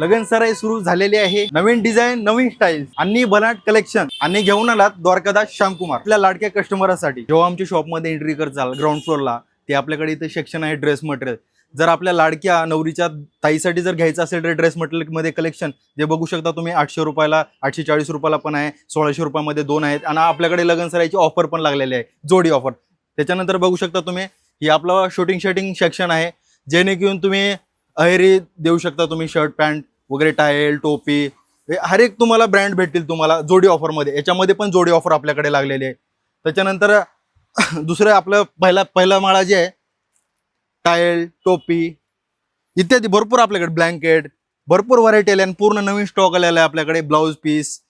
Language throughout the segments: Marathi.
लगन सराई सुरू झालेली आहे. नवीन डिझाईन नवीन स्टाईल आणि भलाट कलेक्शन आणि घेऊन आलात द्वारकादास श्यामकुमार. आपल्या लाडक्या कस्टमरसाठी जेव्हा आमच्या शॉपमध्ये एंट्री करचाल ग्राउंड फ्लोअरला ते आपल्याकडे इथे सेक्शन आहे ड्रेस मटेरियल जर आपल्या लाडक्या नवरीच्या ताईसाठी जर घ्यायचं असेल तर ड्रेस मटेरियलमध्ये कलेक्शन जे बघू शकता तुम्ही आठशे रुपयाला आठशे चाळीस रुपयाला पण आहे सोळाशे रुपयामध्ये दोन आहेत. आणि आपल्याकडे लगन सरायची ऑफर पण लागलेली आहे. जोडी ऑफर त्याच्यानंतर बघू शकता तुम्ही ही आपलं शूटिंग शर्टिंग सेक्शन आहे. जेणे घेऊन तुम्ही अहेरी देऊ शकता तुम्ही शर्ट पॅन्ट वगैरे टायल टोपी हर एक तुम्हाला ब्रँड भेटतील तुम्हाला जोडी ऑफरमध्ये याच्यामध्ये पण जोडी ऑफर आपल्याकडे लागलेली आहे. त्याच्यानंतर दुसरं आपलं पहिला पहिला माळा जे आहे टायल टोपी इत्यादी भरपूर आपल्याकडे ब्लँकेट भरपूर व्हरायटी आल्या आणि पूर्ण नवीन स्टॉक आलेला आहे आपल्याकडे ब्लाऊज पीस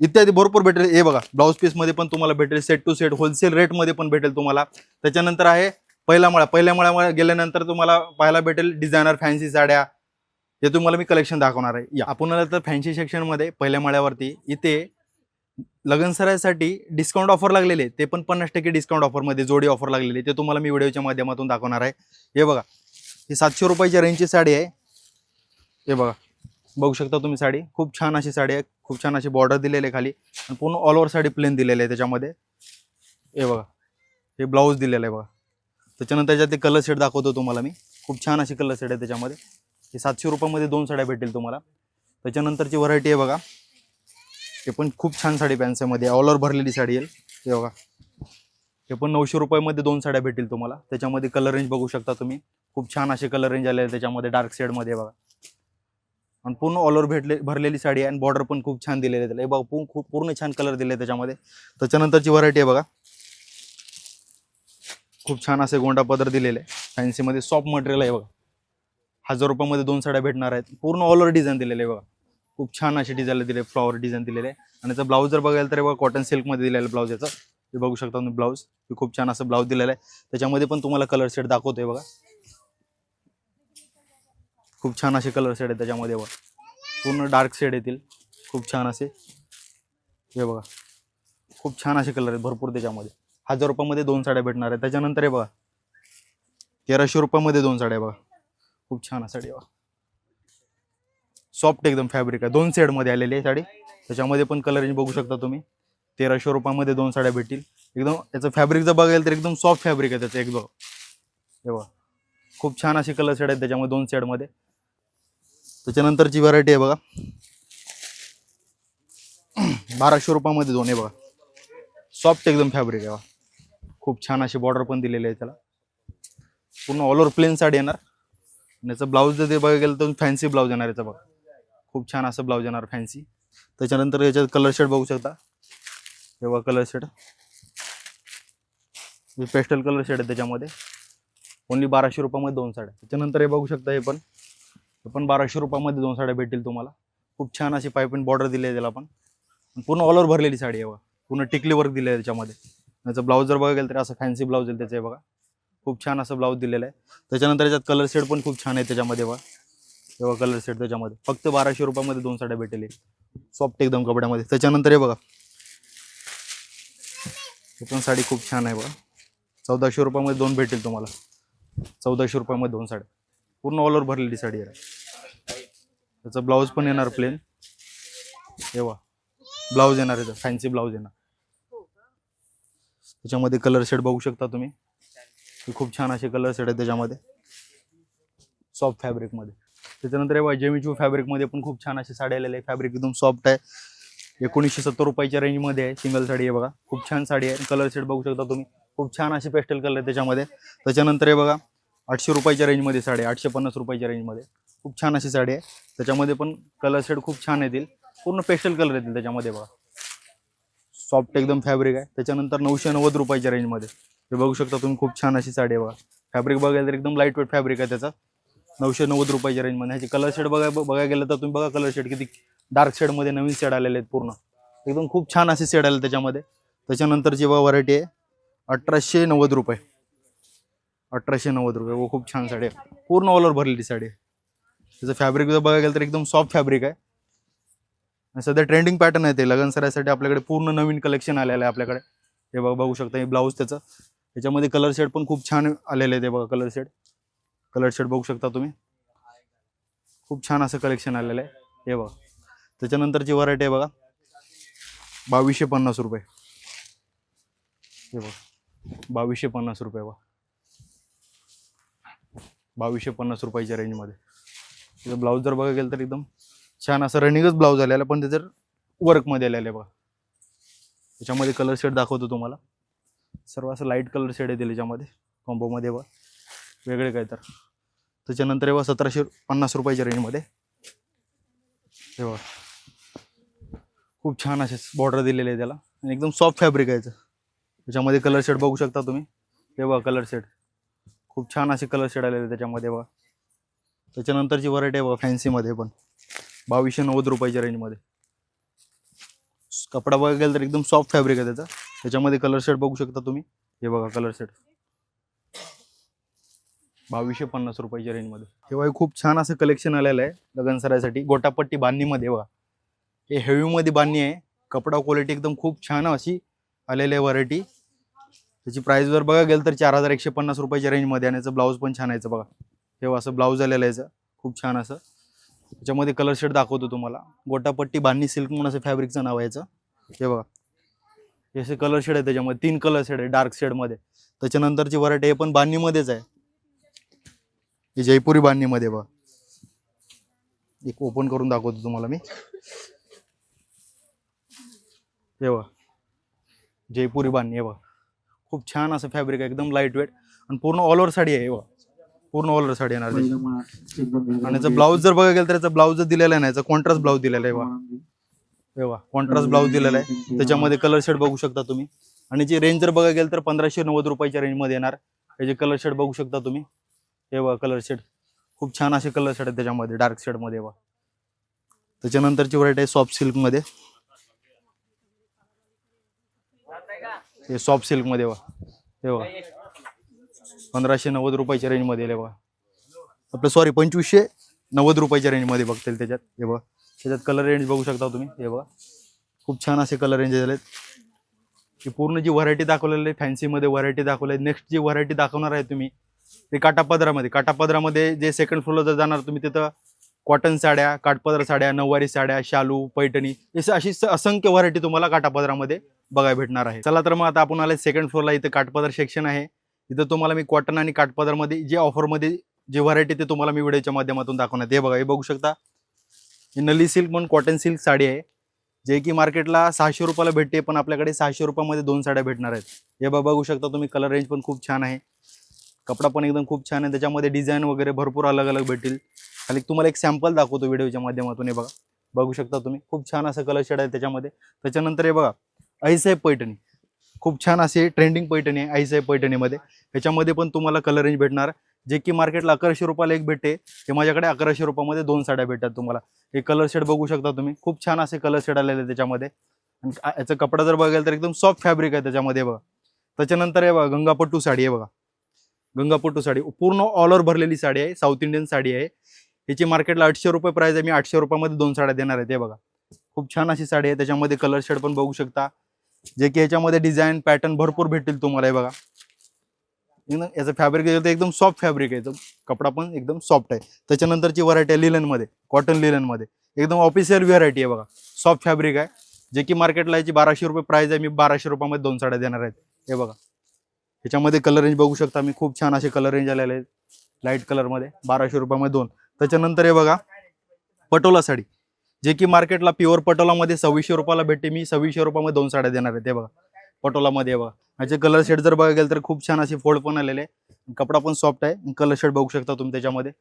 इत्यादी भरपूर भेटेल. हे बघा ब्लाऊज पीसमध्ये पण तुम्हाला भेटेल सेट टू सेट होलसेल रेटमध्ये पण भेटेल तुम्हाला. त्याच्यानंतर आहे पहिला माळा. पहिल्या माळ्यामध्ये गेल्यानंतर तुम्हाला पाहायला भेटेल डिझायनर फॅन्सी साड्या हे तुम्हाला मी कलेक्शन दाखवणार आहे. या. आपण आलं तर फॅन्सी सेक्शनमध्ये पहिल्या माळ्यावरती इथे लगन सरायसाठी डिस्काउंट ऑफर लागलेले. ते पण पन्नास टक्के डिस्काउंट ऑफरमध्ये जोडी ऑफर लागलेली आहे. ते तुम्हाला मी व्हिडिओच्या माध्यमातून दाखवणार आहे. हे बघा. ही सातशे रुपयाच्या रेंजची साडी आहे. हे बघा. बघू शकता तुम्ही साडी. खूप छान अशी साडी आहे. खूप छान अशी बॉर्डर दिलेली आहे खाली. आणि पूर्ण ऑल ओव्हर साडी प्लेन दिलेली आहे त्याच्यामध्ये. हे बघा. हे ब्लाऊज दिलेलं आहे बघा. त्याच्यानंतर त्याच्यात ते कलर सेट दाखवतो तुम्हाला मी. खूप छान अशी कलर सेट आहे त्याच्यामध्ये. हे सातशे रुपयामध्ये दोन साड्या भेटेल तुम्हाला. त्याच्यानंतरची व्हरायटी आहे बघा. हे पण खूप छान साडी पॅन्समध्ये ऑल ओव्हर भरलेली साडी येईल. हे बघा. हे पण नऊशे रुपयामध्ये दोन साड्या भेटेल तुम्हाला. त्याच्यामध्ये कलर रेंज बघू शकता तुम्ही. खूप छान असे कलर रेंज आले त्याच्यामध्ये डार्क शेडमध्ये बघा. आणि पूर्ण ऑल ओव्हर भेटले भरलेली साडी आहे. आणि बॉर्डर पण खूप छान दिलेली आहे त्याला हे बघा खूप पूर्ण छान कलर दिले त्याच्यामध्ये. त्याच्यानंतरची व्हरायटी आहे बघा. खूप छान असे गोंडा पदर दिलेले. फॅन्सीमध्ये सॉफ्ट मटेरियल आहे बघा. हजार रुपयामध्ये दोन साड्या भेटणार आहेत. पूर्ण ऑल ओव्हर डिझाईन दिलेले आहे बघा. खूप छान असे डिझाईन दिले फ्लॉवर डिझाईन दिलेले आहे. आणि याचा ब्लाऊज जर बघायला तर बघा कॉटन सिल्कमध्ये दिलेलं आहे ब्लाऊज याचा. हे बघू शकता तुम्ही ब्लाऊज हे खूप छान असं ब्लाऊज दिलेलं आहे. त्याच्यामध्ये पण तुम्हाला कलर सेट दाखवतोय बघा. खूप छान असे कलर सेट आहे त्याच्यामध्ये बघा. पूर्ण डार्क शेड येतील. खूप छान असे. हे बघा. खूप छान असे कलर आहेत भरपूर त्याच्यामध्ये. हजार रुपयामध्ये दोन साड्या भेटणार आहेत. त्याच्यानंतर हे बघा. तेराशे रुपयामध्ये दोन साड्या बघा. खूप छान आहे साडी बघा सॉफ्ट एकदम फॅब्रिक आहे. दोन शेडमध्ये आलेली आहे साडी. त्याच्यामध्ये पण कलर रेंज बघू शकता तुम्ही. तेराशे रुपयामध्ये दोन साड्या भेटतील. एकदम याचं फॅब्रिक जर बघायला तर एकदम सॉफ्ट फॅब्रिक आहे त्याचं एकदम हे बघा. खूप छान असे कलर सेड आहेत त्याच्यामध्ये दोन सेडमध्ये त्याच्यानंतरची व्हरायटी आहे बघा. बाराशे रुपयामध्ये दोन आहे बघा. सॉफ्ट एकदम फॅब्रिक आहे बघा खूप छान अशी बॉर्डर पण दिलेली आहे त्याला. पूर्ण ऑल ओव्हर प्लेन साडी येणार. याचं ब्लाऊज जर ते बघायला गेलं तर फॅन्सी ब्लाऊज येणार याचा बघा. खूप छान असं ब्लाऊज येणार फॅन्सी त्याच्यानंतर याच्यात कलर शेड बघू शकता. हे बघा colour shade pastel colour shade आहे त्याच्यामध्ये. ओन्ली बाराशे रुपयामध्ये दोन साड्या. त्याच्यानंतर हे बघू शकता हे पण. हे पण बाराशे रुपयामध्ये दोन साड्या भेटतील तुम्हाला. खूप छान अशी पाईपिंग बॉर्डर दिली आहे त्याला पण. पूर्ण ऑल ओव्हर भरलेली साडी आहे बघा. पूर्ण टिकली वर्क दिलं आहे त्याच्यामध्ये. त्याचं ब्लाऊज जर बघायला गेलं तर असं फॅन्सी ब्लाऊज येईल त्याचं हे बघा. खूप छान असं ब्लाऊज दिलेलं आहे. त्याच्यानंतर याच्यात कलर शेड पण खूप छान आहे त्याच्यामध्ये वा तेव्हा कलर सेट त्याच्यामध्ये. फक्त बाराशे रुपयामध्ये दोन साड्या भेटेल सॉफ्ट एकदम कपड्यामध्ये. त्याच्यानंतर हे बघा. हे पण साडी खूप छान आहे बघा. चौदाशे रुपयामध्ये दोन भेटेल तुम्हाला. चौदाशे रुपयामध्ये दोन साड्या. पूर्ण ऑल ओव्हर भरलेली साडी आहे. त्याचा ब्लाऊज पण येणार प्लेन हे ब्लाऊज येणार आहे. फॅन्सी ब्लाऊज येणार. त्याच्यामध्ये कलर शेड बघू शकता तुम्ही. खूप छान असे कलर आहेत त्याच्यामध्ये. सॉफ्ट फॅब्रिकमध्ये त्याच्यानंतर हे बघा जेमिचू फॅब्रिकमध्ये पण खूप छान असे साडी आलेले आहे फॅब्रिक एकदम सॉफ्ट आहे. एकोणीसशे सत्तर रुपयाच्या रेंजमध्ये आहे सिंगल साडी आहे बघा. खूप छान साडी आहे. कलर सेट बघू शकता तुम्ही. खूप छान असे पेस्टल कलर आहे त्याच्यामध्ये. त्याच्यानंतर हे बघा आठशे रुपयाच्या रेंजमध्ये साडी आहे आठशे पन्नास रुपयाच्या रेंजमध्ये खूप छान अशी साडी आहे. त्याच्यामध्ये पण कलर सेट खूप छान येतील. पूर्ण पेस्टल कलर येतील त्याच्यामध्ये बघा. सॉफ्ट एकदम फॅब्रिक आहे. त्याच्यानंतर नऊशे नव्वद रुपयाच्या रेंजमध्ये हे बघू शकता तुम्ही खूप छान अशी साडी आहे बघा. फॅब्रिक बघायला तर एकदम लाइट वेट फॅब्रिक आहे त्याचा. नऊशे नव्वद रुपयाच्या रेंजमध्ये ह्याचे कलर शेड बघाय बघायला गेलं तर तुम्ही बघा कलर शेड किती डार्क शेडमध्ये नवीन शेड आलेले आहेत पूर्ण. एकदम खूप छान असे शेड आले त्याच्यामध्ये. त्याच्यानंतरची बघा व्हरायटी आहे. अठराशे नव्वद रुपये. अठराशे नव्वद रुपये. व खूप छान साडी आहे. पूर्ण ऑल भरलेली साडी आहे. त्याचं फॅब्रिक जर बघायला गेलं तर एकदम सॉफ्ट फॅब्रिक आहे. आणि सध्या ट्रेंडिंग पॅटर्न आहे ते. लगन सरायसाठी आपल्याकडे पूर्ण नवीन कलेक्शन आलेलं आहे आपल्याकडे. हे बघा बघू शकता हे ब्लाऊज त्याचं. त्याच्यामध्ये कलर शेड पण खूप छान आलेले आहे ते बघा कलर शेड कलर शेड बघू शकता तुम्ही. खूप छान असं कलेक्शन आलेलं आहे. हे बघा. त्याच्यानंतरची व्हरायटी आहे बघा. बावीसशे पन्नास रुपये. हे बघा. बावीसशे पन्नास रुपये बघा. बावीसशे पन्नास रुपयाच्या रेंजमध्ये त्याचं ब्लाऊज जर बघा गेलं तर एकदम छान असं रनिंगच ब्लाऊज आलेला आहे, पण ते जर वर्कमध्ये आलेलं आहे बघा. त्याच्यामध्ये कलर शेड दाखवतो तुम्हाला. सर्व असं लाइट कलर शेड आहे त्याच्यामध्ये कॉम्बोमध्ये व वेगळे काय तर. त्याच्यानंतर येवा सतराशे पन्नास रुपयाच्या रेंजमध्ये हे खूप छान असे बॉर्डर दिलेले आहे त्याला. आणि एकदम सॉफ्ट फॅब्रिक आहे त्याच्यामध्ये कलर शेड बघू शकता तुम्ही. तेव्हा कलर शेड खूप छान असे कलर शेड आलेले त्याच्यामध्ये बघा. त्याच्यानंतरची व्हरायटी आहे बघा फॅन्सीमध्ये पण. बावीसशे नव्वद रुपयाच्या रेंजमध्ये कपडा बघायला गेला तर एकदम सॉफ्ट फॅब्रिक आहे त्याचा. त्याच्यामध्ये कलर शेड बघू शकता तुम्ही. हे बघा कलर शेड बावीसशे पन्नास रुपयाच्या रेंजमध्ये तेव्हा हे खूप छान असं कलेक्शन आलेलं आहे लगन सरायसाठी. गोटापट्टी बांधणीमध्ये बघा. हे हेवीमध्ये बांधणी आहे. कपडा क्वालिटी एकदम खूप छान अशी आलेली आहे व्हरायटी त्याची प्राईस जर बघा गेलं तर चार हजार एकशे पन्नास रुपयाच्या रेंजमध्ये आणि याचं ब्लाऊज पण छान यायचं बघा. हे असं ब्लाऊज आलेलं आहे याचं. खूप छान असं. त्याच्यामध्ये कलर शेड दाखवतो तुम्हाला. गोटापट्टी बांधणी सिल्क म्हणून असं फॅब्रिकचं नाव यायचं हे बघा. असे कलर शेड आहे त्याच्यामध्ये. तीन कलर शेड आहे डार्क शेडमध्ये त्याच्यानंतरची व्हरायटी हे पण बांधणीमध्येच आहे. ही जयपुरी बांधणीमध्ये बघा. एक ओपन करून दाखवतो तुम्हाला मी. हे बघा. जयपुरी बांधणी हे बघा. खूप छान असं फॅब्रिक आहे एकदम लाइट वेट आणि पूर्ण ऑल ओव्हर साडी आहे हे पूर्ण ऑल ओव्हर साडी येणार. आणि याचा ब्लाऊज जर बघा गेलं तर याचा ब्लाऊज दिलेला आहे ना याचा कॉन्ट्रास्ट ब्लाऊज दिलेला आहे बघा. हे कॉन्ट्रास्ट ब्लाऊज दिलेला आहे. त्याच्यामध्ये कलर शेड बघू शकता तुम्ही. आणि याची रेंज जर बघा गेलं तर पंधराशे नव्वद रुपयाच्या रेंजमध्ये येणार. याचे कलर शेड बघू शकता तुम्ही. हे बघा कलर शेड खूप छान असे कलर शेड आहेत त्याच्यामध्ये डार्क शेडमध्ये बघा. त्याच्यानंतरची व्हरायटी आहे सॉफ्ट सिल्कमध्ये हे सॉफ्ट सिल्कमध्ये बघा. हे बघा. पंधराशे नव्वद रुपयाच्या रेंजमध्ये बघा. आपलं सॉरी पंचवीसशे नव्वद रुपयाच्या रेंजमध्ये बघतील त्याच्यात. हे बघा. त्याच्यात कलर रेंज बघू शकता तुम्ही. हे बघा. खूप छान असे कलर रेंज झालेत. की पूर्ण जी व्हरायटी दाखवलेली आहे फॅन्सीमध्ये व्हरायटी दाखवली नेक्स्ट जी व्हरायटी दाखवणार आहे तुम्ही ते काटापदरामध्ये. काटापदरामध्ये जे सेकंड फ्लोरला जर जाणार तुम्ही तिथं कॉटन साड्या काठपदर साड्या नऊवारी साड्या शालू पैठणी अशी अशी असंख्य व्हरायटी तुम्हाला काटापदरामध्ये बघायला भेटणार आहे. चला तर मग आता आपण आले सेकंड फ्लोरला इथं काठपदर सेक्शन आहे. इथं तुम्हाला मी कॉटन आणि काठपदरमध्ये जे ऑफरमध्ये जे व्हरायटी ते तुम्हाला मी व्हिडिओच्या माध्यमातून दाखवण्यात हे बघा हे बघू शकता. ही नली सिल्क म्हणून कॉटन सिल्क साडी आहे. जे की मार्केटला सहाशे रुपयाला भेटते पण आपल्याकडे सहाशे रुपयामध्ये दोन साड्या भेटणार आहेत. हे बघा बघू शकता तुम्ही कलर रेंज पण खूप छान आहे. कपडा पण एकदम खूप छान आहे. त्याच्यामध्ये डिझाईन वगैरे भरपूर अलग अलग भेटतील. खाली तुम्हाला एक सॅम्पल दाखवतो व्हिडिओच्या माध्यमातून हे बघा. बघू शकता तुम्ही खूप छान असं कलर शेड आहे त्याच्यामध्ये. त्याच्यानंतर हे बघा आईसाहेब पैठणी. खूप छान अशी ट्रेंडिंग पैठणी आहे आईसाहेब पैठणीमध्ये. ह्याच्यामध्ये पण तुम्हाला कलर रेंज भेटणार. जे की मार्केटला अकराशे रुपयाला एक भेटते ते माझ्याकडे अकराशे रुपयामध्ये दोन साड्या भेटतात तुम्हाला. हे कलर शेड बघू शकता तुम्ही. खूप छान असे कलर शेड आलेले त्याच्यामध्ये. आणि याचा कपडा जर बघायला तर एकदम सॉफ्ट फॅब्रिक आहे त्याच्यामध्ये बघा. त्याच्यानंतर हे बघा गंगापट्टू साडी आहे बघा. गंगापट्टू साडी. पूर्ण ऑल ओव्हर भरलेली साडी आहे. साऊथ इंडियन साडी आहे. याची मार्केटला आठशे रुपये प्राईज आहे. मी आठशे रुपयामध्ये दोन साड्या देणार आहे. ते बघा. खूप छान अशी साडी आहे. त्याच्यामध्ये कलर शेड पण बघू शकता. जे की याच्यामध्ये डिझाईन पॅटर्न भरपूर भेटतील तुम्हाला हे बघा. एकदम याचं फॅब्रिक एकदम सॉफ्ट फॅब्रिक आहे. एकदम कपडा पण एकदम सॉफ्ट आहे. त्याच्यानंतरची व्हरायटी आहे लिलनमध्ये कॉटन लिलनमध्ये एकदम ऑफिशियल व्हरायटी आहे बघा. सॉफ्ट फॅब्रिक आहे. जे की मार्केटला याची बाराशे रुपये प्राईज आहे मी बाराशे रुपयामध्ये दोन साड्या देणार आहेत हे बघा. ह्याच्यामध्ये कलर रेंज बघू शकता मी. खूप छान असे कलर रेंज आलेले आहेत. लाइट कलरमध्ये बाराशे रुपयामध्ये दोन. त्याच्यानंतर हे बघा पटोला साडी. जे की मार्केटला प्युअर पटोलामध्ये सव्वीसशे रुपयाला भेटते. मी सव्वीसशे रुपयामध्ये दोन साड्या देणार आहे. ते बघा. पटोलामध्ये हे बघा. ह्याचे कलर शेड जर बघायला गेलं तर खूप छान असे फोल्ड पण आलेले कपडा पण सॉफ्ट आहे. कलर शेड बघू शकता तुम्ही त्याच्यामध्ये.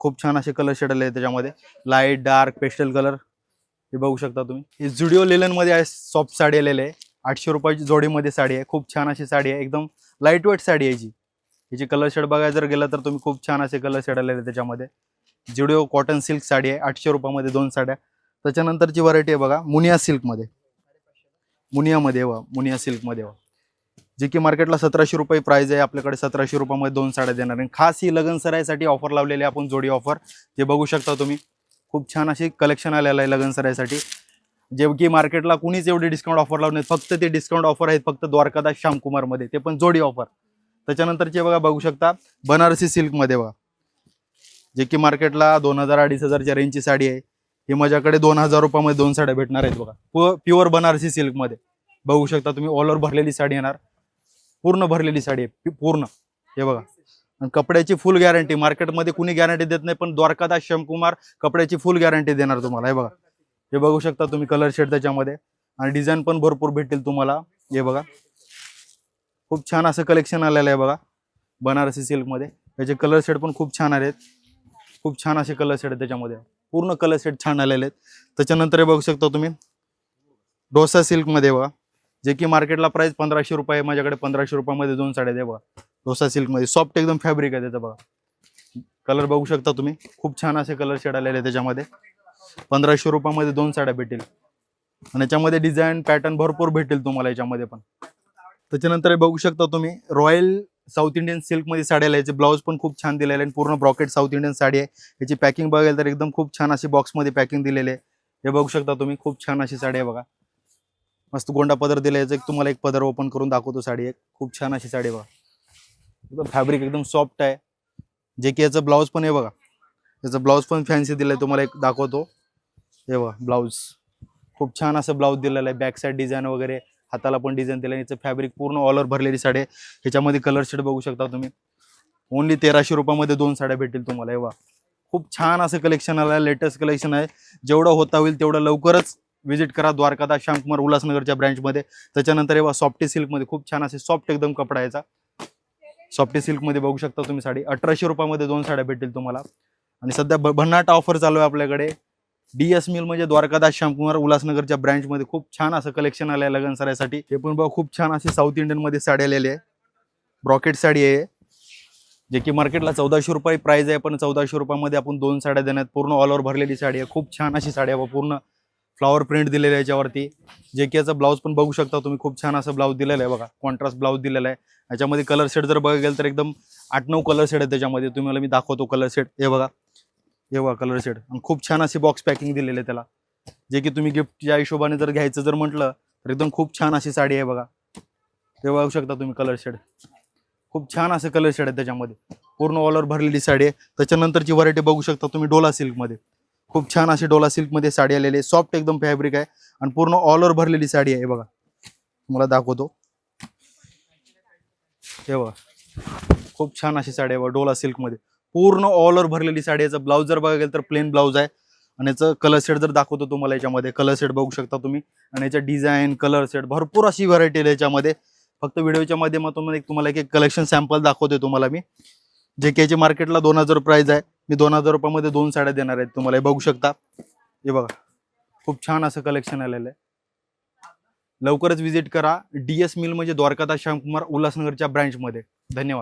खूप छान असे कलर शेड आले त्याच्यामध्ये. लाइट डार्क पेस्टल कलर हे बघू शकता तुम्ही. हे जुडिओ लेलनमध्ये आहे सॉफ्ट साडी आलेले आहे. आठशे रुपयाची जोडीमध्ये साडी आहे. खूप छान अशी साडी आहे. एकदम लाइट वेट साडी आहे जी. हिची कलर शेड बघायला जर गेलं तर तुम्ही खूप छान असे कलर शेड आलेले त्याच्यामध्ये. जुडिओ कॉटन सिल्क साडी आहे. आठशे रुपयामध्ये दोन साड्या. त्याच्यानंतरची व्हरायटी आहे बघा. मुनिया सिल्कमध्ये मुनियामध्ये वा मुनिया सिल्कमध्ये वा जे की मार्केटला सतराशे रुपये प्राईज आहे आपल्याकडे सतराशे रुपयामध्ये दोन साड्या देणार आणि खास ही लगन सरायसाठी ऑफर लावलेली आहे आपण जोडी ऑफर ते बघू शकता तुम्ही खूप छान अशी कलेक्शन आलेलं आहे लगन सरायसाठी जे की मार्केटला कुणीच एवढे डिस्काउंट ऑफर लावले फक्त ते डिस्काउंट ऑफर आहेत फक्त द्वारकादास श्यामकुमारमध्ये. ते पण जोडी ऑफर त्याच्यानंतरचे बघा बघू शकता बनारसी सिल्कमध्ये बघा. जे की मार्केटला दोन हजार अडीच हजारच्या रेंजची साडी आहे. हे माझ्याकडे दोन हजार रुपयामध्ये दोन साड्या भेटणार आहेत बघा. प्युअर बनारसी सिल्कमध्ये बघू शकता तुम्ही ऑल भरलेली साडी येणार. पूर्ण भरलेली साडी आहे पूर्ण. हे बघा. आणि कपड्याची फुल गॅरंटी मार्केटमध्ये कुणी गॅरंटी देत नाही पण द्वारकादास श्यामकुमार कपड्याची फुल गॅरंटी देणार तुम्हाला. हे बघा. हे बघू शकता तुम्ही कलर शेड त्याच्यामध्ये. आणि डिझाईन पण भरपूर भेटेल तुम्हाला. हे बघा. खूप छान असं कलेक्शन आलेलं आहे बघा. बनारसी सिल्कमध्ये त्याचे कलर शेड पण खूप छान आहेत खूप छान असे कलर शेड आहेत त्याच्यामध्ये. पूर्ण कलर शेड छान आलेले आहेत. त्याच्यानंतर हे बघू शकता तुम्ही. डोसा सिल्कमध्ये बघा. जे की मार्केटला प्राईस पंधराशे रुपये आहे माझ्याकडे पंधराशे रुपयामध्ये दोन साड्या द्या बघा. डोसा सिल्कमध्ये सॉफ्ट एकदम फॅब्रिक आहे त्याचं बघा. कलर बघू शकता तुम्ही. खूप छान असे कलर शेड आलेले आहे त्याच्यामध्ये. पंधराशे रुपयामध्ये दोन साड्या भेटेल. आणि याच्यामध्ये डिझाईन पॅटर्न भरपूर भेटेल तुम्हाला याच्यामध्ये पण. त्याच्यानंतर बघू शकता तुम्ही. रॉयल साऊथ इंडियन सिल्कमध्ये साडी आल्या याचे ब्लाऊज पण खूप छान दिलेले आहे आणि पूर्ण ब्रॉकेट साऊथ इंडियन साडी आहे. याची पॅकिंग बघायला तर एकदम खूप छान अशी बॉक्समध्ये पॅकिंग दिलेली आहे. हे बघू शकता तुम्ही खूप छान अशी साडी आहे बघा. मस्त गोंडा पदर दिला याचं एक तुम्हाला एक पदर ओपन करून दाखवतो साडी एक. खूप छान अशी साडी बघा. एकदम फॅब्रिक एकदम सॉफ्ट आहे. जे की याचं ब्लाऊज पण आहे बघा. याचं ब्लाऊज पण फॅन्सी दिलं आहे तुम्हाला एक दाखवतो. हे बघा ब्लाऊज. खूप छान असं ब्लाऊज दिलेलं आहे. बॅक साईड डिझाईन वगैरे. हाताला पण डिझाईन दिलं याचं फॅब्रिक पूर्ण ऑल ओव्हर भरलेली साडी आहे. ह्याच्यामध्ये कलर शेड बघू शकता तुम्ही. ओनली तेराशे रुपयामध्ये दोन साड्या भेटतील तुम्हाला. हे खूप छान असं कलेक्शन आलं आहे लेटेस्ट कलेक्शन आहे. जेवढं होता होईल तेवढं लवकरच व्हिजिट करा द्वारकादा श्यामकुमार उल्हासनगरच्या ब्रँचमध्ये त्याच्यानंतर हे सॉफ्टी सिल्कमध्ये खूप छान असे सॉफ्ट एकदम कपडा याचा. सॉफ्टी सिल्कमध्ये बघू शकता तुम्ही साडी. अठराशे रुपयामध्ये दोन साड्या भेटतील तुम्हाला. आणि सध्या भन्नाट ऑफर चालू आहे आपल्याकडे. डी एस मिल म्हणजे द्वारकादास श्यामकुमार उल्हासनगरच्या ब्रँचमध्ये खूप छान असं कलेक्शन आलं आहे लग्न सरायसाठी. हे पण बघा खूप छान असे साऊथ इंडियनमध्ये साडी आलेली आहे. ब्रॉकेट साडी आहे. जे की मार्केटला चौदाशे रुपये प्राइस आहे पण चौदाशे रुपयामध्ये आपण दोन साड्या देण्यात पूर्ण ऑल ओव्हर भरलेली साडी आहे. खूप छान अशी साडी आहे पूर्ण फ्लॉवर प्रिंट दिलेलं आहे याच्यावरती. जे की याचा ब्लाऊज पण बघू शकता तुम्ही खूप छान असं ब्लाऊज दिलेलं आहे बघा कॉन्ट्रास्ट ब्लाऊज दिलेला आहे. याच्यामध्ये कलर सेट जर बघायला गेलं तर एकदम आठ नऊ कलर सेट आहे त्याच्यामध्ये. तुम्हाला मी दाखवतो कलर सेट हे बघा. एवढा कलर शेड आणि खूप छान अशी बॉक्स पॅकिंग दिलेली आहे त्याला. जे की तुम्ही गिफ्टच्या हिशोबाने जर घ्यायचं जर म्हटलं तर एकदम खूप छान अशी साडी आहे बघा. ते बघू शकता तुम्ही कलर शेड खूप छान असं कलर शेड आहे त्याच्यामध्ये. पूर्ण ऑल भरलेली साडी आहे. त्याच्यानंतरची व्हरायटी बघू शकता तुम्ही डोला सिल्कमध्ये खूप छान अशी डोला सिल्कमध्ये साडी आलेली आहे. सॉफ्ट एकदम फॅब्रिक आहे. आणि पूर्ण ऑल ओव्हर भरलेली साडी आहे बघा. तुम्हाला दाखवतो. हे बघा खूप छान अशी साडी आहे बघा डोला सिल्कमध्ये पूर्ण ऑल ओव्हर भरलेली साडी याचा ब्लाऊज जर बघायला गेलं तर प्लेन ब्लाऊज आहे. आणि याचं कलर सेट जर दाखवतो तुम्हाला याच्यामध्ये कलर सेट बघू शकता तुम्ही. आणि याच्या डिझाईन कलर सेट भरपूर अशी व्हरायटी आहे याच्यामध्ये. फक्त व्हिडिओच्या माध्यमातून एक तुम्हाला एक कलेक्शन सॅम्पल दाखवतोय तुम्हाला मी. जे केचे मार्केटला दोन हजार प्राईज आहे. मी दोन हजार रुपयामध्ये दोन साड्या देणार आहेत तुम्हाला. हे बघू शकता. हे बघा. खूप छान असं कलेक्शन आलेलं आहे. लवकरच व्हिजिट करा. डी एस मिल म्हणजे द्वारकादास श्यामकुमार उल्हासनगरच्या ब्रँचमध्ये धन्यवाद.